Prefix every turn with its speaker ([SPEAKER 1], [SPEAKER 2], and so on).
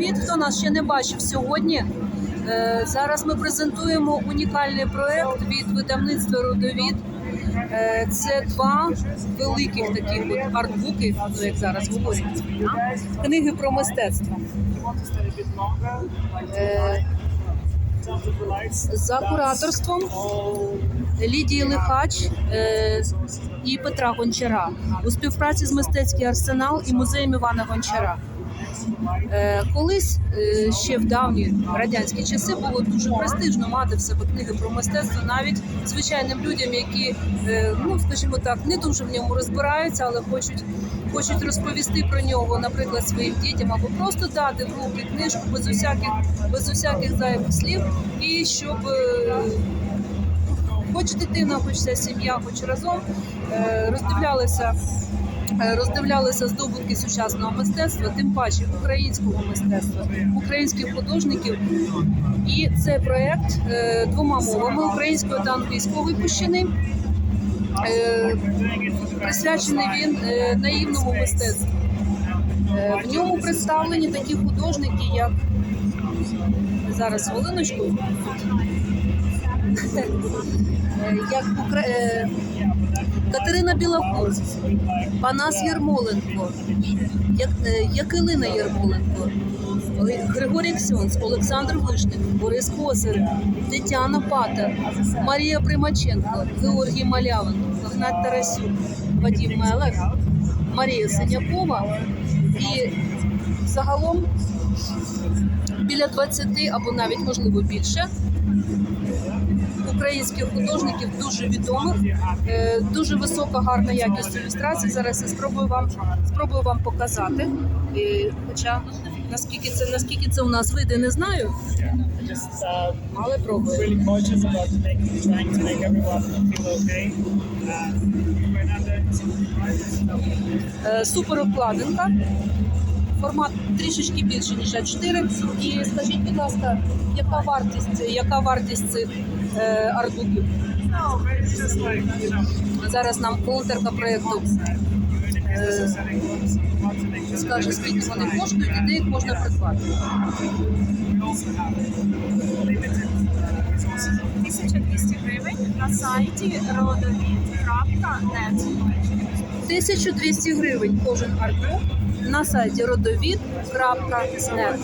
[SPEAKER 1] Привіт, хто нас ще не бачив сьогодні. Е, Зараз ми презентуємо унікальний проект від видавництва Родовід. Е, Це два великих таких от артбуки, ну, як зараз говорять, книги про мистецтво. Е, За кураторством Лідії Лихач і Петра Гончара у співпраці з мистецький арсенал і музеєм Івана Гончара. Е, Колись е, ще в давні радянські часи було дуже престижно мати в себе книги про мистецтво, навіть звичайним людям, які, е, ну скажімо так, не дуже в ньому розбираються, але хочуть. Хочуть розповісти про нього, наприклад, своїм дітям, або просто дати в руки книжку без усяких без усяких зайвих слів, і щоб хоч дитина, хоч вся сім'я, хоч разом роздивлялися роздивлялися здобутки сучасного мистецтва, тим паче українського мистецтва, українських художників. І цей проект е, двома мовами українською та англійською випущений. Е, Присвячений він е, наївному мистецтву. Е, В ньому представлені такі художники, як зараз хвилиночку. Як Укра- е, Катерина Білокур, Панас Єрмоленко, як, е, Якилина Єрмоленко, Григорій Ксьонц, Олександр Вишник, Борис Косарев, Тетяна Пата, Марія Примаченко, Георгій Малявин, Гнат Тарасюк, Вадим Мелех, Марія Синякова. І загалом біля 20 або навіть можливо більше українських художників дуже відомих, е, дуже висока, гарна якість ілюстрацій. Зараз я спробую вам спробую вам показати. І, хоча наскільки це наскільки це у нас вийде, не знаю, але пробую. Е, Супер обкладинка. Формат трішечки більше ніж А4. І скажіть, будь ласка, яка вартість, яка вартість цих е,
[SPEAKER 2] know,
[SPEAKER 1] Зараз нам волонтерка проєкту
[SPEAKER 2] uh,
[SPEAKER 1] скаже, скільки вони коштують і де їх можна придбати.
[SPEAKER 2] resources.
[SPEAKER 3] 1200 гривень на сайті родовід.нет.
[SPEAKER 1] 1200 гривень кожен артбук на сайті родовід.нет.